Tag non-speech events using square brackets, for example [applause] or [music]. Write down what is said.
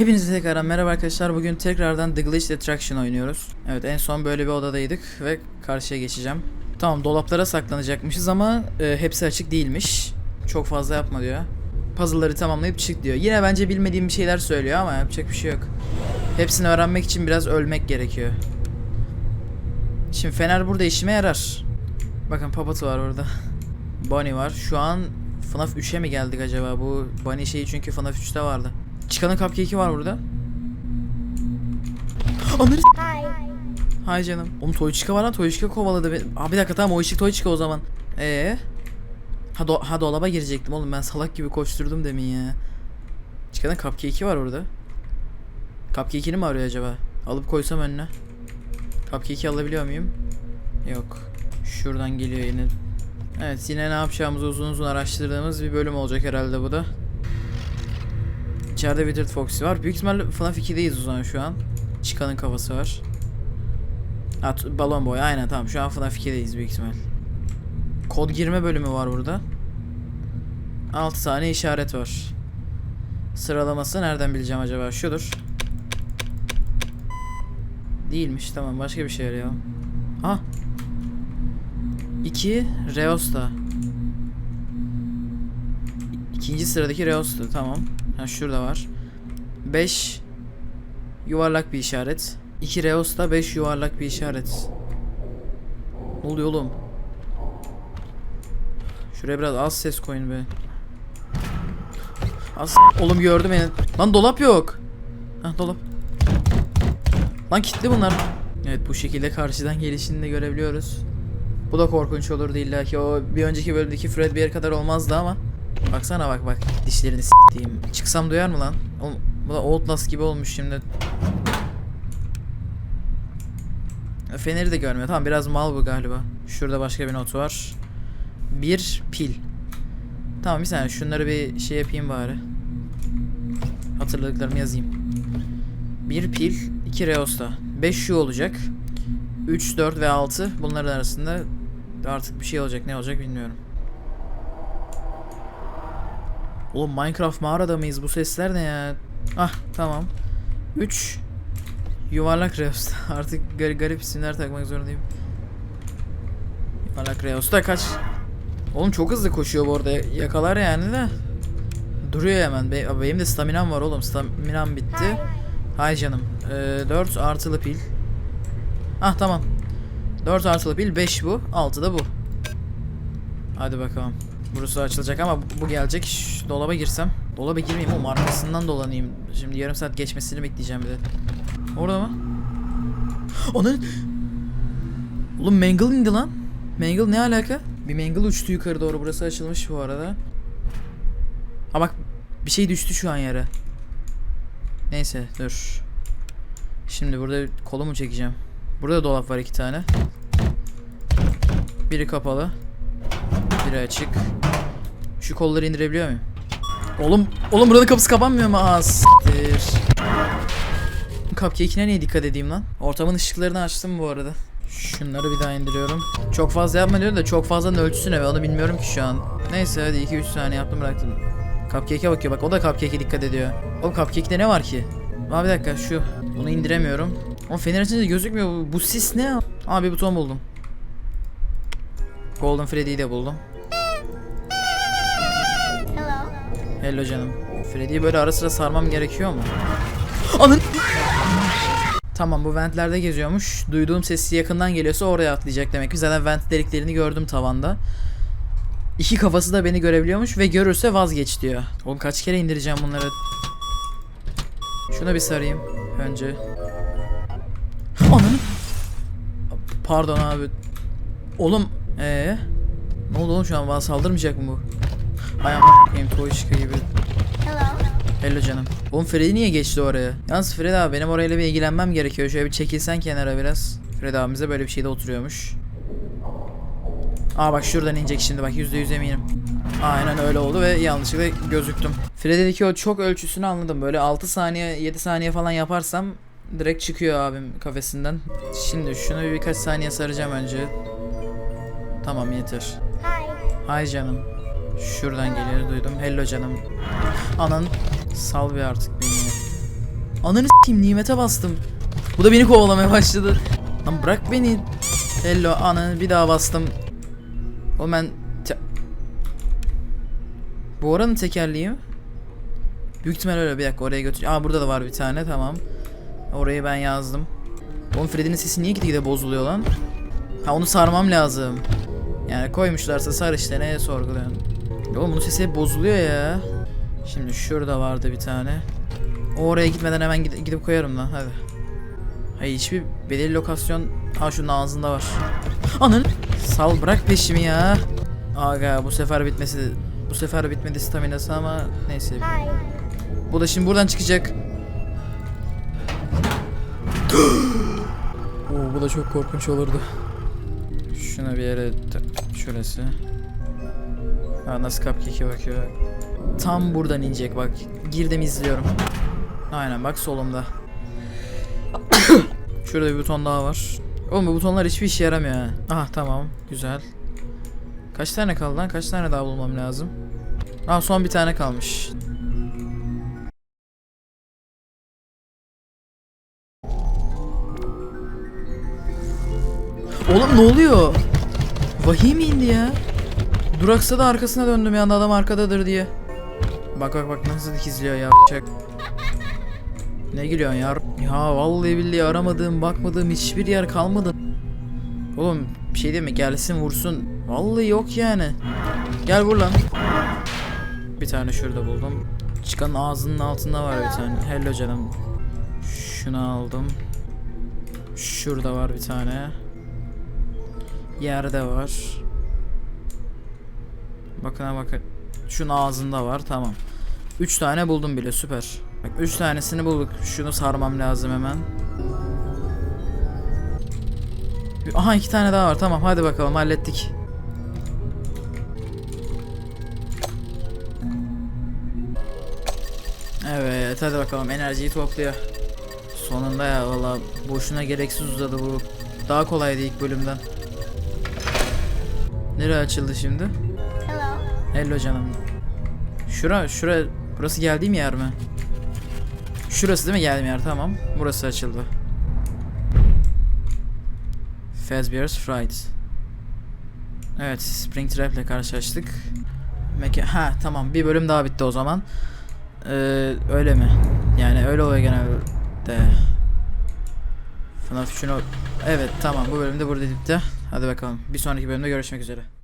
Hepinize tekrardan merhaba arkadaşlar. Bugün tekrardan The Glitch Attraction oynuyoruz. Evet en son böyle bir odadaydık ve karşıya geçeceğim. Tamam dolaplara saklanacakmışız ama e, hepsi açık değilmiş. Çok fazla yapma diyor. Puzzle'ları tamamlayıp çık diyor. Yine bence bilmediğim bir şeyler söylüyor ama yapacak bir şey yok. Hepsini öğrenmek için biraz ölmek gerekiyor. Şimdi fener burada işime yarar. Bakın papatı var orada. Bunny var. Şu an FNAF 3'e mi geldik acaba? Bu Bunny şeyi çünkü FNAF 3'te vardı. Çıkanın cupcake'i var burada. Anırı Hi. Hay canım. Oğlum Toyçika var lan Toyçika kovaladı beni. Aa bir dakika tamam o ışık Toyçika o zaman. Ee? Ha, do ha dolaba girecektim oğlum ben salak gibi koşturdum demin ya. Çıkanın cupcake'i var orada. Cupcake'ini mi arıyor acaba? Alıp koysam önüne. Cupcake'i alabiliyor muyum? Yok. Şuradan geliyor yine. Evet yine ne yapacağımızı uzun uzun araştırdığımız bir bölüm olacak herhalde bu da. İçeride Withered Foxy var. Büyük ihtimalle FNAF 2'deyiz o zaman şu an. Çıkanın kafası var. Ha, balon boy aynen tamam şu an FNAF 2'deyiz büyük ihtimal. Kod girme bölümü var burada. 6 tane işaret var. Sıralaması nereden bileceğim acaba? Şudur. Değilmiş tamam başka bir şey arayalım. Ah. 2 Reosta. İkinci sıradaki Reosta tamam. Ha şurada var. 5 yuvarlak bir işaret. 2 Reosta 5 yuvarlak bir işaret. Ne oluyor oğlum? Şuraya biraz az ses koyun be. Az oğlum gördüm beni. Lan dolap yok. Hah dolap. Lan kilitli bunlar. Evet bu şekilde karşıdan gelişini de görebiliyoruz. Bu da korkunç olurdu illa ki o bir önceki bölümdeki Fredbear kadar olmazdı ama. Baksana bak bak dişlerini s**eyim. Çıksam duyar mı lan? Oğlum, bu da Outlast gibi olmuş şimdi. E, Feneri de görmüyor. Tamam biraz mal bu galiba. Şurada başka bir not var. Bir pil. Tamam bir saniye şunları bir şey yapayım bari. Hatırladıklarımı yazayım. Bir pil, iki reosta. 5 şu olacak. 3, 4 ve 6 bunların arasında artık bir şey olacak. Ne olacak bilmiyorum. Oğlum Minecraft mağarada mıyız? Bu sesler ne ya? Ah tamam. 3 Yuvarlak Reos'ta. [laughs] Artık gar- garip isimler takmak zorundayım. Yuvarlak Reos'ta kaç? Oğlum çok hızlı koşuyor bu arada. Yakalar yani de. Duruyor hemen. Be benim de staminam var oğlum. Staminam bitti. Hay canım. Ee, 4 artılı pil. Ah tamam. 4 artılı pil 5 bu. 6 da bu. Hadi bakalım. Burası açılacak ama bu- gelecek. Şş, dolaba girsem. Dolaba girmeyeyim oğlum arkasından dolanayım. Şimdi yarım saat geçmesini bekleyeceğim bir de. Orada mı? [gasps] Onun... Oğlum Mangle indi lan. Mangle ne alaka? Bir Mangle uçtu yukarı doğru. Burası açılmış bu arada. Ha bak bir şey düştü şu an yere. Neyse dur. Şimdi burada kolumu çekeceğim. Burada dolap var iki tane. Biri kapalı. Biri açık. Şu kolları indirebiliyor muyum? Oğlum, oğlum buranın kapısı kapanmıyor mu? Aa, s**tir. Cupcake'ine niye dikkat edeyim lan? Ortamın ışıklarını açtım bu arada. Şunları bir daha indiriyorum. Çok fazla yapma diyor da çok fazlanın ölçüsü ne be onu bilmiyorum ki şu an. Neyse hadi 2-3 saniye yaptım bıraktım. Cupcake'e bakıyor bak o da Cupcake'e dikkat ediyor. Oğlum Cupcake'de ne var ki? Aa bir dakika şu. Bunu indiremiyorum. Ama fener açınca gözükmüyor. Bu, bu sis ne? Aa bir buton buldum. Golden Freddy'yi de buldum. Hello. Canım. Freddy'yi böyle ara sıra sarmam gerekiyor mu? Anın! Tamam bu ventlerde geziyormuş. Duyduğum sesi yakından geliyorsa oraya atlayacak demek ki. Zaten vent deliklerini gördüm tavanda. İki kafası da beni görebiliyormuş ve görürse vazgeç diyor. Oğlum kaç kere indireceğim bunları? Şuna bir sarayım önce. Ananı! Pardon abi. Oğlum ee? Ne oldu oğlum şu an bana saldırmayacak mı bu? Ay am***yim Toyşka gibi. Hello. Hello canım. Oğlum Freddy niye geçti oraya? Yalnız Freddy abi benim orayla bir ilgilenmem gerekiyor. Şöyle bir çekilsen kenara biraz. Freddy abimize böyle bir şeyde oturuyormuş. Aa bak şuradan inecek şimdi bak yüzde yüz eminim. Aynen öyle oldu ve yanlışlıkla gözüktüm. Freddy'deki o çok ölçüsünü anladım. Böyle 6 saniye 7 saniye falan yaparsam direkt çıkıyor abim kafesinden. Şimdi şunu bir birkaç saniye saracağım önce. Tamam yeter. Hi. Hay canım. Şuradan geliyor duydum. Hello canım. Anan sal bir artık beni. Ananı s**eyim nimete bastım. Bu da beni kovalamaya başladı. Lan bırak beni. Hello ananı bir daha bastım. O ben... Bu oranın tekerleği mi? Büyük ihtimal öyle bir dakika oraya götür. Aa burada da var bir tane tamam. Orayı ben yazdım. Oğlum Freddy'nin sesi niye gitgide bozuluyor lan? Ha onu sarmam lazım. Yani koymuşlarsa sar işte neye sorguluyorsun? Oğlum bunun sesi bozuluyor ya. Şimdi şurada vardı bir tane. Oraya gitmeden hemen gid- gidip koyarım lan hadi. Hayır hiçbir belirli lokasyon... Ha şunun ağzında var. Ananı... Sal bırak peşimi ya. Aga bu sefer bitmesi... Bu sefer bitmedi staminası ama neyse. Bu da şimdi buradan çıkacak. [gasps] Oo, bu da çok korkunç olurdu. Şuna bir yere şurası. Ha, nasıl cupcake'e bakıyor. Tam buradan inecek bak. Girdim izliyorum. Aynen bak solumda. [coughs] Şurada bir buton daha var. Oğlum bu butonlar hiçbir işe yaramıyor ha. Aha tamam güzel. Kaç tane kaldı lan? Kaç tane daha bulmam lazım? Aa son bir tane kalmış. Oğlum ne oluyor? Vahiy mi indi ya? Duraksa da arkasına döndüm ya adam arkadadır diye. Bak bak bak nasıl dikizliyor ya bıçak. Ne gülüyorsun ya? Ya vallahi billahi aramadığım bakmadığım hiçbir yer kalmadı. Oğlum bir şey mi? Gelsin vursun. Vallahi yok yani. Gel vur lan. Bir tane şurada buldum. Çıkanın ağzının altında var bir tane. Hello canım. Şunu aldım. Şurada var bir tane. Yerde var. Bakın ha bakın. Şunun ağzında var tamam. 3 tane buldum bile süper. Bak 3 tanesini bulduk. Şunu sarmam lazım hemen. Aha iki tane daha var tamam hadi bakalım hallettik. Evet hadi bakalım enerjiyi topluyor. Sonunda ya valla boşuna gereksiz uzadı bu. Daha kolaydı ilk bölümden. Nereye açıldı şimdi? Hello canım. Şura, şura, burası geldiğim yer mi? Şurası değil mi geldiğim yer? Tamam. Burası açıldı. Fazbear's Fright. Evet, Springtrap ile karşılaştık. Meka ha tamam bir bölüm daha bitti o zaman. Ee, öyle mi? Yani öyle oluyor genelde. FNAF 3'ün o... Evet tamam bu bölümde burada bitti. Hadi bakalım. Bir sonraki bölümde görüşmek üzere.